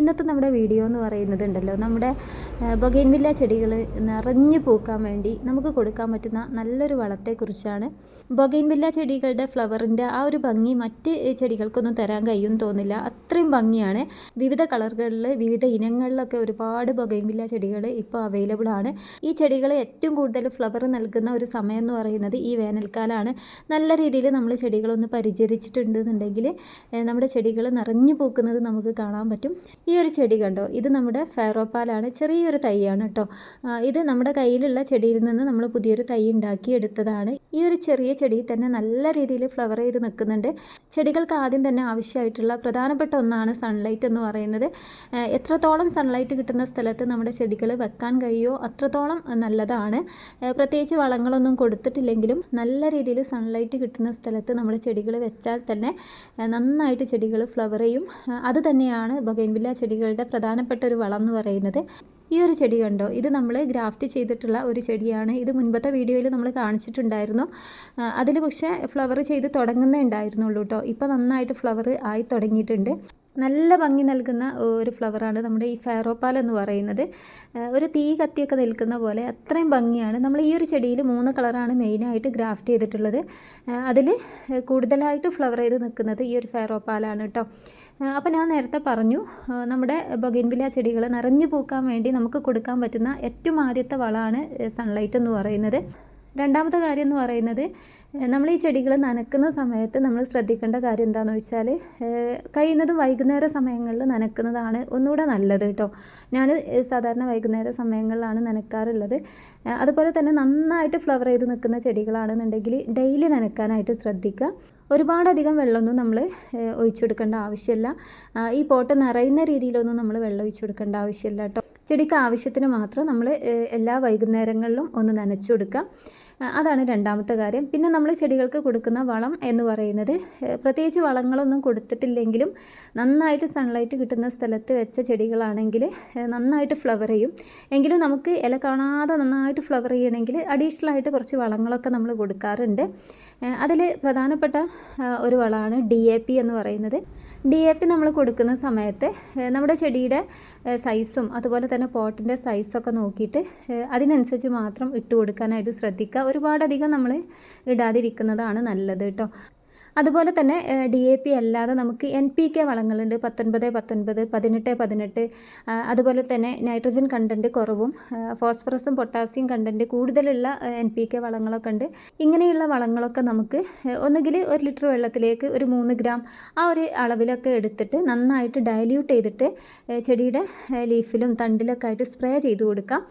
ഇന്നത്തെ നമ്മുടെ വീഡിയോ എന്ന് പറയുന്നത് ഉണ്ടല്ലോ നമ്മുടെ ബൊഗൈൻവില്ല ചെടികൾ നിറഞ്ഞു പൂക്കാൻ വേണ്ടി നമുക്ക് കൊടുക്കാൻ പറ്റുന്ന നല്ലൊരു വളത്തെക്കുറിച്ചാണ്. ബൊഗൈൻവില്ല ചെടികളുടെ ഫ്ലവറിന്റെ ആ ഒരു ഭംഗി മറ്റ് ചെടികൾക്കൊന്നും തരാൻ കഴിയും തോന്നില്ല അത്രയും ഭംഗിയാണ്. വിവിധ കളറുകളിൽ വിവിധ ഇനങ്ങളിലൊക്കെ ഒരുപാട് ബൊഗൈൻവില്ല ചെടികൾ ഇപ്പോൾ അവൈലബിൾ ആണ്. ഈ ചെടികൾ ഏറ്റവും കൂടുതൽ ഫ്ലവർ നൽകുന്ന ഒരു സമയം എന്ന് പറയുന്നത് ഈ വേനൽക്കാലമാണ് നല്ല രീതിയിൽ നമ്മൾ ചെടികളൊന്ന് പരിചരിച്ചിട്ടുണ്ടെന്നുണ്ടെങ്കിൽ നമ്മുടെ ചെടികൾ നിറഞ്ഞു പൂക്കുന്നത് നമുക്ക് കാണാൻ പറ്റും. ഈ ഒരു ചെടി കണ്ടോ? ഇത് നമ്മുടെ ഫെയറോപ്പാലാണ് ചെറിയൊരു തൈയാണ് കേട്ടോ. ഇത് നമ്മുടെ കയ്യിലുള്ള ചെടിയിൽ നിന്ന് നമ്മൾ പുതിയൊരു തൈ ഉണ്ടാക്കി എടുത്തതാണ് ഈ ഒരു ചെറിയ ചെടി തന്നെ നല്ല രീതിയിൽ ഫ്ലവർ ചെയ്ത് നിൽക്കുന്നുണ്ട്. ചെടികൾക്ക് ആദ്യം തന്നെ ആവശ്യമായിട്ടുള്ള പ്രധാനപ്പെട്ട ഒന്നാണ് സൺലൈറ്റ് എന്ന് പറയുന്നത്. എത്രത്തോളം സൺലൈറ്റ് കിട്ടുന്ന സ്ഥലത്ത് നമ്മുടെ ചെടികൾ വെക്കാൻ കഴിയുമോ അത്രത്തോളം നല്ലതാണ്. പ്രത്യേകിച്ച് വളങ്ങളൊന്നും കൊടുത്തിട്ടില്ലെങ്കിലും നല്ല രീതിയിൽ സൺലൈറ്റ് കിട്ടുന്ന സ്ഥലത്ത് നമ്മുടെ ചെടികൾ വെച്ചാൽ തന്നെ നന്നായിട്ട് ചെടികൾ ഫ്ലവർ ചെയ്യും. അത് തന്നെയാണ് ബൊഗൈൻവില്ല ചെടികളുടെ പ്രധാനപ്പെട്ട ഒരു വളം എന്ന് പറയുന്നത് ഈ ഒരു ചെടി കണ്ടോ? ഇത് നമ്മൾ ഗ്രാഫ്റ്റ് ചെയ്തിട്ടുള്ള ഒരു ചെടിയാണ്. ഇത് മുൻപത്തെ വീഡിയോയിൽ നമ്മൾ കാണിച്ചിട്ടുണ്ടായിരുന്നു. അതിൽ പക്ഷേ ഫ്ലവർ ചെയ്ത് തുടങ്ങുന്നേ ഉണ്ടായിരുന്നുള്ളൂ കേട്ടോ ഇപ്പോൾ നന്നായിട്ട് ഫ്ലവർ ആയി തുടങ്ങിയിട്ടുണ്ട്. നല്ല ഭംഗി നൽകുന്ന ഒരു ഫ്ലവറാണ് നമ്മുടെ ഈ ഫാറോപ്പാൽ എന്ന് പറയുന്നത്. ഒരു തീ കത്തിയൊക്കെ നിൽക്കുന്ന പോലെ അത്രയും ഭംഗിയാണ്. നമ്മൾ ഈ ഒരു ചെടിയിൽ മൂന്ന് കളറാണ് മെയിനായിട്ട് ഗ്രാഫ്റ്റ് ചെയ്തിട്ടുള്ളത്. അതിൽ കൂടുതലായിട്ട് ഫ്ലവർ ചെയ്ത് നിൽക്കുന്നത് ഈ ഒരു ഫാറോപ്പാലാണ് കേട്ടോ. അപ്പോൾ ഞാൻ നേരത്തെ പറഞ്ഞു നമ്മുടെ ബൊഗൻവില ചെടികൾ നിറഞ്ഞു പൂക്കാൻ വേണ്ടി നമുക്ക് കൊടുക്കാൻ പറ്റുന്ന ഏറ്റവും ആദ്യത്തെ വളമാണ് സൺലൈറ്റ് എന്ന് പറയുന്നത്. രണ്ടാമത്തെ കാര്യം എന്ന് പറയുന്നത് നമ്മൾ ഈ ചെടികൾ നനക്കുന്ന സമയത്ത് നമ്മൾ ശ്രദ്ധിക്കേണ്ട കാര്യം എന്താണെന്ന് വെച്ചാൽ കഴിയുന്നതും വൈകുന്നേര സമയങ്ങളിൽ നനക്കുന്നതാണ് ഒന്നുകൂടെ നല്ലത് കേട്ടോ. ഞാൻ സാധാരണ വൈകുന്നേര സമയങ്ങളിലാണ് നനക്കാറുള്ളത്. അതുപോലെ തന്നെ നന്നായിട്ട് ഫ്ലവർ ചെയ്ത് നിൽക്കുന്ന ചെടികളാണെന്നുണ്ടെങ്കിൽ ഡെയിലി നനക്കാനായിട്ട് ശ്രദ്ധിക്കുക. ഒരുപാടധികം വെള്ളമൊന്നും നമ്മൾ ഒഴിച്ചു കൊടുക്കേണ്ട ആവശ്യമില്ല. ഈ പോട്ട് നിറയുന്ന രീതിയിലൊന്നും നമ്മൾ വെള്ളം ഒഴിച്ചു കൊടുക്കേണ്ട ആവശ്യമില്ല കേട്ടോ. ചെടിക്ക് ആവശ്യത്തിന് മാത്രം നമ്മൾ എല്ലാ വൈകുന്നേരങ്ങളിലും ഒന്ന് നനച്ചു കൊടുക്കാം അതാണ് രണ്ടാമത്തെ കാര്യം. പിന്നെ നമ്മൾ ചെടികൾക്ക് കൊടുക്കുന്ന വളം എന്ന് പറയുന്നത് പ്രത്യേകിച്ച് വളങ്ങളൊന്നും കൊടുത്തിട്ടില്ലെങ്കിലും നന്നായിട്ട് സൺലൈറ്റ് കിട്ടുന്ന സ്ഥലത്ത് വെച്ച ചെടികളാണെങ്കിൽ നന്നായിട്ട് ഫ്ലവർ ചെയ്യും. എങ്കിലും നമുക്ക് ഇല കാണാതെ നന്നായിട്ട് ഫ്ലവർ ചെയ്യണമെങ്കിൽ അഡീഷണൽ ആയിട്ട് കുറച്ച് വളങ്ങളൊക്കെ നമ്മൾ കൊടുക്കാറുണ്ട്. അതിൽ പ്രധാനപ്പെട്ട ഒരു വളമാണ് ഡി എന്ന് പറയുന്നത്. ഡി എ പി നമ്മൾ കൊടുക്കുന്ന സമയത്ത് നമ്മുടെ ചെടിയുടെ സൈസും അതുപോലെ തന്നെ പോട്ടിന്റെ സൈസൊക്കെ നോക്കിയിട്ട് അതിനനുസരിച്ച് മാത്രം ഇട്ട് കൊടുക്കാനായിട്ട് ശ്രദ്ധിക്കുക. ഒരുപാടധികം നമ്മൾ ഇടാതിരിക്കുന്നതാണ് നല്ലത് കേട്ടോ. അതുപോലെ തന്നെ ഡി എ പി അല്ലാതെ നമുക്ക് എൻ പി കെ വളങ്ങളുണ്ട്. പത്തൊൻപത് പത്തൊൻപത് പതിനെട്ട് പതിനെട്ട്. അതുപോലെ തന്നെ നൈട്രജൻ കണ്ടന്റ് കുറവും ഫോസ്ഫറസും പൊട്ടാസ്യം കണ്ടന്റ് കൂടുതലുള്ള എൻ പി കെ വളങ്ങളൊക്കെ ഉണ്ട്. ഇങ്ങനെയുള്ള വളങ്ങളൊക്കെ നമുക്ക് ഒന്നുകിൽ ഒരു ലിറ്റർ വെള്ളത്തിലേക്ക് ഒരു മൂന്ന് ഗ്രാം ആ ഒരു അളവിലൊക്കെ എടുത്തിട്ട് നന്നായിട്ട് ഡയല്യൂട്ട് ചെയ്തിട്ട് ചെടിയുടെ ലീഫിലും തണ്ടിലൊക്കെ ആയിട്ട് സ്പ്രേ ചെയ്ത് കൊടുക്കാം.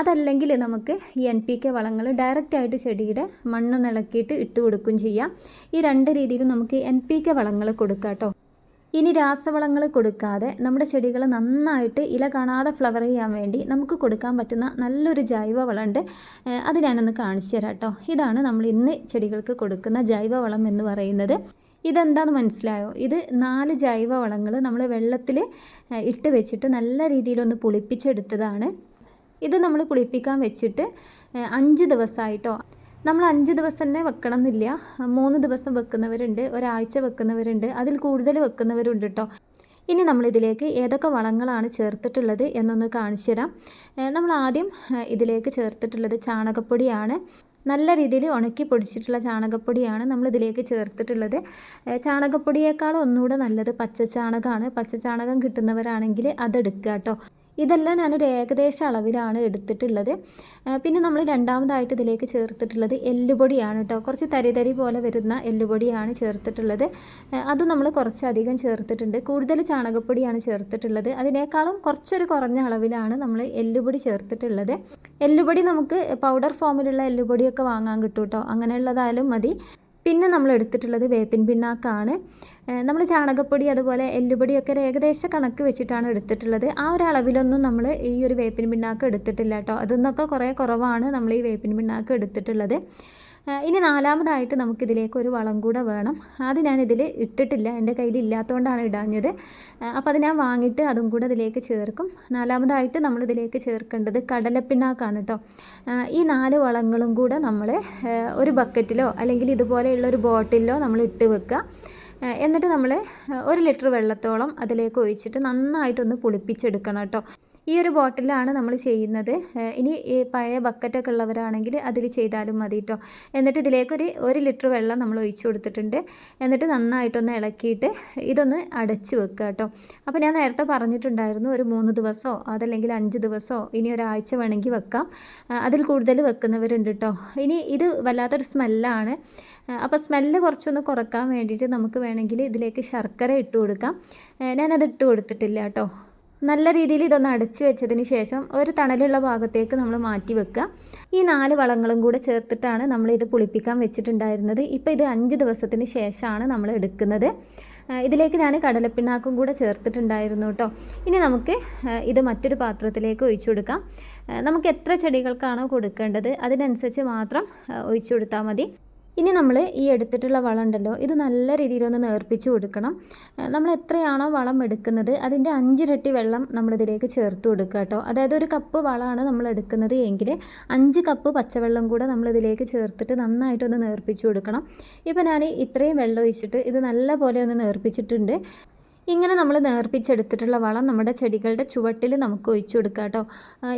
അതല്ലെങ്കിൽ നമുക്ക് ഈ എൻ പി കെ വളങ്ങൾ ഡയറക്റ്റായിട്ട് ചെടിയുടെ മണ്ണ് നിളക്കിയിട്ട് ഇട്ട് കൊടുക്കുകയും ചെയ്യാം. ഈ രണ്ട് രീതിയിലും നമുക്ക് എൻ പി കെ വളങ്ങൾ കൊടുക്കാം കേട്ടോ. ഇനി രാസവളങ്ങൾ കൊടുക്കാതെ നമ്മുടെ ചെടികൾ നന്നായിട്ട് ഇല കാണാതെ ഫ്ലവർ ചെയ്യാൻ വേണ്ടി നമുക്ക് കൊടുക്കാൻ പറ്റുന്ന നല്ലൊരു ജൈവ വളമുണ്ട് അത് ഞാനൊന്ന് കാണിച്ചു തരാം കേട്ടോ. ഇതാണ് നമ്മൾ ഇന്ന് ചെടികൾക്ക് കൊടുക്കുന്ന ജൈവ വളം എന്ന് പറയുന്നത്. ഇതെന്താണെന്ന് മനസ്സിലായോ? ഇത് നാല് ജൈവ വളങ്ങൾ നമ്മൾ വെള്ളത്തിൽ ഇട്ട് വെച്ചിട്ട് നല്ല രീതിയിലൊന്ന് പുളിപ്പിച്ചെടുത്തതാണ്. ഇത് നമ്മൾ പുളിപ്പിക്കാൻ വെച്ചിട്ട് അഞ്ച് ദിവസമായിട്ടോ. നമ്മൾ അഞ്ച് ദിവസം തന്നെ വെക്കണം എന്നില്ല മൂന്ന് ദിവസം വെക്കുന്നവരുണ്ട് ഒരാഴ്ച വെക്കുന്നവരുണ്ട് അതിൽ കൂടുതൽ വെക്കുന്നവരുണ്ട് കേട്ടോ ഇനി നമ്മളിതിലേക്ക് ഏതൊക്കെ വളങ്ങളാണ് ചേർത്തിട്ടുള്ളത് എന്നൊന്ന് കാണിച്ചു തരാം. നമ്മൾ ആദ്യം ഇതിലേക്ക് ചേർത്തിട്ടുള്ളത് ചാണകപ്പൊടിയാണ്. നല്ല രീതിയിൽ ഉണക്കി പൊടിച്ചിട്ടുള്ള ചാണകപ്പൊടിയാണ് നമ്മളിതിലേക്ക് ചേർത്തിട്ടുള്ളത്. ചാണകപ്പൊടിയേക്കാൾ ഒന്നുകൂടെ നല്ലത് പച്ചച്ചാണകമാണ്. പച്ചച്ചാണകം കിട്ടുന്നവരാണെങ്കിൽ അതെടുക്കുക കേട്ടോ ഇതെല്ലാം ഞാനൊരു ഏകദേശ അളവിലാണ് എടുത്തിട്ടുള്ളത്. പിന്നെ നമ്മൾ രണ്ടാമതായിട്ട് ഇതിലേക്ക് ചേർത്തിട്ടുള്ളത് എല്ലുപൊടിയാണ് കേട്ടോ കുറച്ച് തരി തരി പോലെ വരുന്ന എല്ലുപൊടിയാണ് ചേർത്തിട്ടുള്ളത്. അത് നമ്മൾ കുറച്ചധികം ചേർത്തിട്ടുണ്ട്. കൂടുതൽ ചാണകപ്പൊടിയാണ് ചേർത്തിട്ടുള്ളത്. അതിനേക്കാളും കുറച്ചൊരു കുറഞ്ഞ അളവിലാണ് നമ്മൾ എല്ലുപൊടി ചേർത്തിട്ടുള്ളത്. എല്ലുപൊടി നമുക്ക് പൗഡർ ഫോമിലുള്ള എല്ലുപൊടിയൊക്കെ വാങ്ങാൻ കിട്ടും കേട്ടോ അങ്ങനെയുള്ളതായാലും മതി. പിന്നെ നമ്മൾ എടുത്തിട്ടുള്ളത് വേപ്പിൻ പിണ്ണാക്കാണ്. നമ്മൾ ചാണകപ്പൊടി അതുപോലെ എല്ലുപൊടിയൊക്കെ ഒരു ഏകദേശ കണക്ക് വെച്ചിട്ടാണ് എടുത്തിട്ടുള്ളത്. ആ ഒരു അളവിലൊന്നും നമ്മൾ ഈ ഒരു വേപ്പിൻ പിണ്ണാക്ക് എടുത്തിട്ടില്ല കേട്ടോ. അതിൽ നിന്നൊക്കെ കുറേ കുറവാണ് നമ്മൾ ഈ വേപ്പിൻ പിണ്ണാക്ക് എടുത്തിട്ടുള്ളത്. ഇനി നാലാമതായിട്ട് നമുക്കിതിലേക്ക് ഒരു വളം കൂടെ വേണം. അത് ഞാനിതിൽ ഇട്ടിട്ടില്ല. എന്റെ കയ്യിൽ ഇല്ലാത്തതുകൊണ്ടാണ് ഇടാഞ്ഞത്. അപ്പോൾ അത് ഞാൻ വാങ്ങിയിട്ട് അതും കൂടെ ഇതിലേക്ക് ചേർക്കും. നാലാമതായിട്ട് നമ്മൾ ഇതിലേക്ക് ചേർക്കേണ്ടത് കടലപ്പിണ്ണാക്കാണ് കേട്ടോ. ഈ നാല് വളങ്ങളും കൂടെ നമ്മൾ ഒരു ബക്കറ്റിലോ അല്ലെങ്കിൽ ഇതുപോലെയുള്ള ഒരു ബോട്ടിലോ നമ്മൾ ഇട്ട് വെക്കുക. എന്നിട്ട് നമ്മൾ ഒരു ലിറ്റർ വെള്ളത്തോളം അതിലേക്ക് ഒഴിച്ചിട്ട് നന്നായിട്ടൊന്ന് പുളിപ്പിച്ചെടുക്കണം കേട്ടോ. ഈ ഒരു ബോട്ടിലാണ് നമ്മൾ ചെയ്യുന്നത്. ഇനി ഈ പഴയ ബക്കറ്റൊക്കെ ഉള്ളവരാണെങ്കിൽ അതിൽ ചെയ്താലും മതി കേട്ടോ. എന്നിട്ട് ഇതിലേക്കൊരു ഒരു ലിറ്റർ വെള്ളം നമ്മൾ ഒഴിച്ചു കൊടുത്തിട്ടുണ്ട്. എന്നിട്ട് നന്നായിട്ടൊന്ന് ഇളക്കിയിട്ട് ഇതൊന്ന് അടച്ചു വെക്കുക കേട്ടോ. അപ്പോൾ ഞാൻ നേരത്തെ പറഞ്ഞിട്ടുണ്ടായിരുന്നു ഒരു മൂന്ന് ദിവസമോ അതല്ലെങ്കിൽ അഞ്ച് ദിവസമോ ഇനി ഒരാഴ്ച വേണമെങ്കിൽ വെക്കാം. അതിൽ കൂടുതൽ വെക്കുന്നവരുണ്ട് കേട്ടോ. ഇനി ഇത് വല്ലാത്തൊരു സ്മെല്ലാണ് അപ്പോൾ സ്മെല്ല് കുറച്ചൊന്ന് കുറയ്ക്കാൻ വേണ്ടിയിട്ട് നമുക്ക് വേണമെങ്കിൽ ഇതിലേക്ക് ശർക്കര ഇട്ട് കൊടുക്കാം. ഞാനത് ഇട്ട് കൊടുത്തിട്ടില്ല കേട്ടോ. നല്ല രീതിയിൽ ഇതൊന്ന് അടച്ചു വെച്ചതിന് ശേഷം ഒരു തണലുള്ള ഭാഗത്തേക്ക് നമ്മൾ മാറ്റി വെക്കുക. ഈ നാല് വളങ്ങളും കൂടെ ചേർത്തിട്ടാണ് നമ്മൾ ഇത് പുളിപ്പിക്കാൻ വെച്ചിട്ടുണ്ടായിരുന്നത്. ഇപ്പോൾ ഇത് അഞ്ച് ദിവസത്തിന് ശേഷമാണ് നമ്മൾ എടുക്കുന്നത്. ഇതിലേക്ക് ഞാൻ കടലപ്പിണ്ണാക്കും കൂടെ ചേർത്തിട്ടുണ്ടായിരുന്നു കേട്ടോ. ഇനി നമുക്ക് ഇത് മറ്റൊരു പാത്രത്തിലേക്ക് ഒഴിച്ചു കൊടുക്കാം. നമുക്ക് എത്ര ചെടികൾക്കാണോ കൊടുക്കേണ്ടത് അതിനനുസരിച്ച് മാത്രം ഒഴിച്ചു കൊടുത്താൽ മതി. ഇനി നമ്മൾ ഈ എടുത്തിട്ടുള്ള വളം ഉണ്ടല്ലോ ഇത് നല്ല രീതിയിലൊന്ന് നേർപ്പിച്ച് കൊടുക്കണം. നമ്മൾ എത്രയാണോ വളം എടുക്കുന്നത് അതിന്റെ അഞ്ചിരട്ടി വെള്ളം നമ്മളിതിലേക്ക് ചേർത്ത് കൊടുക്കുക കേട്ടോ. അതായത് ഒരു കപ്പ് വളമാണ് നമ്മൾ എടുക്കുന്നത് എങ്കിൽ അഞ്ച് കപ്പ് പച്ചവെള്ളം കൂടെ നമ്മളിതിലേക്ക് ചേർത്തിട്ട് നന്നായിട്ടൊന്ന് നേർപ്പിച്ച് കൊടുക്കണം. ഇപ്പോൾ ഞാൻ ഇത്രയും വെള്ളം ഒഴിച്ചിട്ട് ഇത് നല്ല പോലെ ഒന്ന് നേർപ്പിച്ചിട്ടുണ്ട്. ഇങ്ങനെ നമ്മൾ നേർപ്പിച്ചെടുത്തിട്ടുള്ള വളം നമ്മുടെ ചെടികളുടെ ചുവട്ടിൽ നമുക്ക് ഒഴിച്ചു കൊടുക്കാം കേട്ടോ.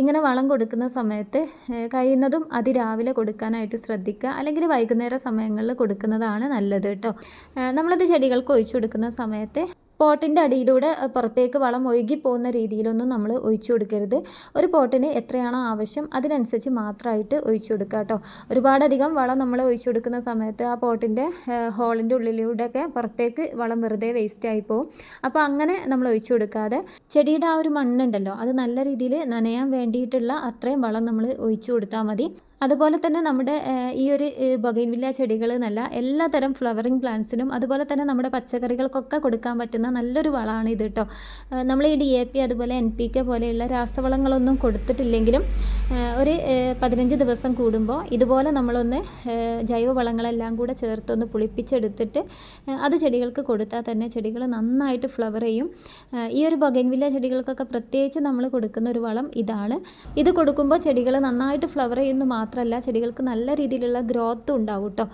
ഇങ്ങനെ വളം കൊടുക്കുന്ന സമയത്ത് കഴിയുന്നതും അതിരാവിലെ കൊടുക്കാനായിട്ട് ശ്രദ്ധിക്കുക. അല്ലെങ്കിൽ വൈകുന്നേര സമയങ്ങളിൽ കൊടുക്കുന്നതാണ് നല്ലത് കേട്ടോ. നമ്മളത് ചെടികൾക്ക് ഒഴിച്ചു കൊടുക്കുന്ന സമയത്ത് പോട്ടിന്റെ അടിയിലൂടെ പുറത്തേക്ക് വളം ഒഴുകി പോകുന്ന രീതിയിലൊന്നും നമ്മൾ ഒഴിച്ചു കൊടുക്കരുത്. ഒരു പോട്ടിന് എത്രയാണോ ആവശ്യം അതിനനുസരിച്ച് മാത്രമായിട്ട് ഒഴിച്ചു കൊടുക്കുക കേട്ടോ. ഒരുപാടധികം വളം നമ്മൾ ഒഴിച്ചു കൊടുക്കുന്ന സമയത്ത് ആ പോട്ടിന്റെ ഹോളിന്റെ ഉള്ളിലൂടെയൊക്കെ പുറത്തേക്ക് വളം വെറുതെ വേസ്റ്റ് ആയി പോകും. അപ്പോൾ അങ്ങനെ നമ്മൾ ഒഴിച്ചു കൊടുക്കാതെ ചെടിയുടെ ആ ഒരു മണ്ണുണ്ടല്ലോ അത് നല്ല രീതിയിൽ നനയാൻ വേണ്ടിയിട്ടുള്ള അത്രയും വളം നമ്മൾ ഒഴിച്ചു കൊടുത്താൽ മതി. അതുപോലെ തന്നെ നമ്മുടെ ഈ ഒരു ബൊഗൈൻവില്ല ചെടികൾ എന്നല്ല എല്ലാത്തരം ഫ്ലവറിങ് പ്ലാന്റ്സിനും അതുപോലെ തന്നെ നമ്മുടെ പച്ചക്കറികൾക്കൊക്കെ കൊടുക്കാൻ പറ്റുന്ന നല്ലൊരു വളമാണ് ഇത് കേട്ടോ നമ്മൾ ഈ ഡി എ പി അതുപോലെ എൻ പി കെ പോലെയുള്ള രാസവളങ്ങളൊന്നും കൊടുത്തിട്ടില്ലെങ്കിലും ഒരു പതിനഞ്ച് ദിവസം കൂടുമ്പോൾ ഇതുപോലെ നമ്മളൊന്ന് ജൈവവളങ്ങളെല്ലാം കൂടെ ചേർത്തൊന്ന് പുളിപ്പിച്ചെടുത്തിട്ട് അത് ചെടികൾക്ക് കൊടുത്താൽ തന്നെ ചെടികൾ നന്നായിട്ട് ഫ്ലവർ ചെയ്യും. ഈ ഒരു ബൊഗൻവില്ല ചെടികൾക്കൊക്കെ പ്രത്യേകിച്ച് നമ്മൾ കൊടുക്കുന്ന ഒരു വളം ഇതാണ്. ഇത് കൊടുക്കുമ്പോൾ ചെടികൾ നന്നായിട്ട് ഫ്ലവർ ചെയ്യുന്നു മാത്രമല്ല ചെടികൾക്ക് നല്ല രീതിയിലുള്ള ഗ്രോത്ത് ഉണ്ടാവും കേട്ടോ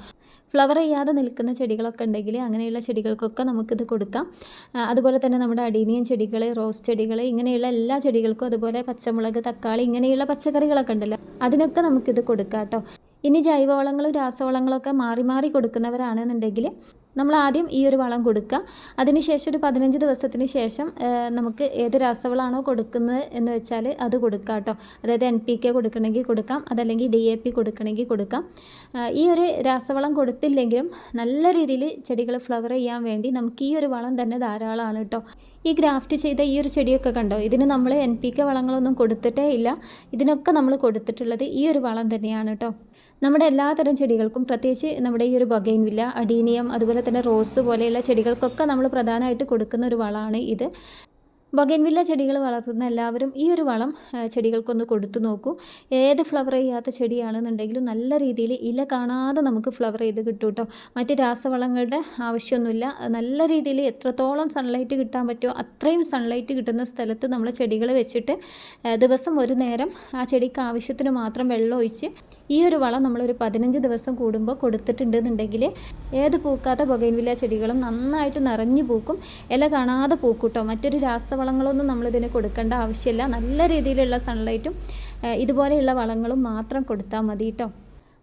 ഫ്ലവർ ചെയ്യാതെ നിൽക്കുന്ന ചെടികളൊക്കെ ഉണ്ടെങ്കിൽ അങ്ങനെയുള്ള ചെടികൾക്കൊക്കെ നമുക്കിത് കൊടുക്കാം. അതുപോലെ തന്നെ നമ്മുടെ അടീനിയൻ ചെടികൾ റോസ് ചെടികൾ ഇങ്ങനെയുള്ള എല്ലാ ചെടികൾക്കും അതുപോലെ പച്ചമുളക് തക്കാളി ഇങ്ങനെയുള്ള പച്ചക്കറികളൊക്കെ ഉണ്ടല്ലോ അതിനൊക്കെ നമുക്കിത് കൊടുക്കാം കേട്ടോ. ഇനി ജൈവവളങ്ങളും രാസവളങ്ങളൊക്കെ മാറി മാറി കൊടുക്കുന്നവരാണെന്നുണ്ടെങ്കിൽ നമ്മൾ ആദ്യം ഈ ഒരു വളം കൊടുക്കുക. അതിനുശേഷം ഒരു പതിനഞ്ച് ദിവസത്തിന് ശേഷം നമുക്ക് ഏത് രാസവളമാണോ കൊടുക്കുന്നത് എന്ന് വെച്ചാൽ അത് കൊടുക്കുക കേട്ടോ. അതായത് എൻ പി കെ കൊടുക്കണമെങ്കിൽ കൊടുക്കാം അതല്ലെങ്കിൽ ഡി എ പി കൊടുക്കണമെങ്കിൽ കൊടുക്കാം. ഈ ഒരു രാസവളം കൊടുത്തില്ലെങ്കിലും നല്ല രീതിയിൽ ചെടികൾ ഫ്ലവർ ചെയ്യാൻ വേണ്ടി നമുക്ക് ഈ ഒരു വളം തന്നെ ധാരാളമാണ് കേട്ടോ. ഈ ഗ്രാഫ്റ്റ് ചെയ്ത ഈ ഒരു ചെടിയൊക്കെ കണ്ടോ? ഇതിന് നമ്മൾ എൻ പി കെ വളങ്ങളൊന്നും കൊടുത്തിട്ടേ ഇല്ല. ഇതിനൊക്കെ നമ്മൾ കൊടുത്തിട്ടുള്ളത് ഈ ഒരു വളം തന്നെയാണ് കേട്ടോ. നമ്മുടെ എല്ലാത്തരം ചെടികൾക്കും പ്രത്യേകിച്ച് നമ്മുടെ ഈ ഒരു ബൊഗൈൻവില്ല അഡീനിയം അതുപോലെ തന്നെ റോസ് പോലെയുള്ള ചെടികൾക്കൊക്കെ നമ്മൾ പ്രധാനമായിട്ട് കൊടുക്കുന്ന ഒരു വളമാണ് ഇത്. ബൊഗൈൻവില്ല ചെടികൾ വളർത്തുന്ന എല്ലാവരും ഈ ഒരു വളം ചെടികൾക്കൊന്ന് കൊടുത്തു നോക്കൂ. ഏത് ഫ്ലവർ ചെയ്യാത്ത ചെടിയാണെന്നുണ്ടെങ്കിലും നല്ല രീതിയിൽ ഇല കാണാതെ നമുക്ക് ഫ്ലവർ ചെയ്ത് കിട്ടും കേട്ടോ മറ്റ് രാസവളങ്ങളുടെ ആവശ്യമൊന്നുമില്ല. നല്ല രീതിയിൽ എത്രത്തോളം സൺലൈറ്റ് കിട്ടാൻ പറ്റുമോ അത്രയും സൺലൈറ്റ് കിട്ടുന്ന സ്ഥലത്ത് നമ്മൾ ചെടികൾ വെച്ചിട്ട് ദിവസം ഒരു നേരം ആ ചെടിക്ക് ആവശ്യത്തിന് മാത്രം വെള്ളം ഒഴിച്ച് ഈ ഒരു വളം നമ്മളൊരു പതിനഞ്ച് ദിവസം കൂടുമ്പോൾ കൊടുത്തിട്ടുണ്ടെന്നുണ്ടെങ്കിൽ ഏത് പൂക്കാത്ത ബൊഗൈൻവില്ല ചെടികളും നന്നായിട്ട് നിറഞ്ഞു പൂക്കും. ഇല കാണാതെ പൂക്കൂട്ടോ. മറ്റൊരു മറ്റൊരു രാസവളങ്ങളൊന്നും നമ്മളിതിന് കൊടുക്കേണ്ട ആവശ്യമില്ല. നല്ല രീതിയിലുള്ള സൺലൈറ്റും ഇതുപോലെയുള്ള വളങ്ങളും മാത്രം കൊടുത്താൽ മതി കേട്ടോ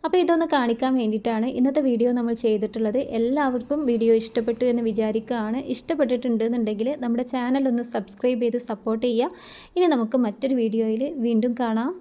അപ്പോൾ ഇതൊന്ന് കാണിക്കാൻ വേണ്ടിയിട്ടാണ് ഇന്നത്തെ വീഡിയോ നമ്മൾ ചെയ്തിട്ടുള്ളത്. എല്ലാവർക്കും വീഡിയോ ഇഷ്ടപ്പെട്ടു എന്ന് വിചാരിക്കുകയാണ്. ഇഷ്ടപ്പെട്ടിട്ടുണ്ടെന്നുണ്ടെങ്കിൽ നമ്മുടെ ചാനൽ ഒന്ന് സബ്സ്ക്രൈബ് ചെയ്ത് സപ്പോർട്ട് ചെയ്യുക. ഇനി നമുക്ക് മറ്റൊരു വീഡിയോയിൽ വീണ്ടും കാണാം.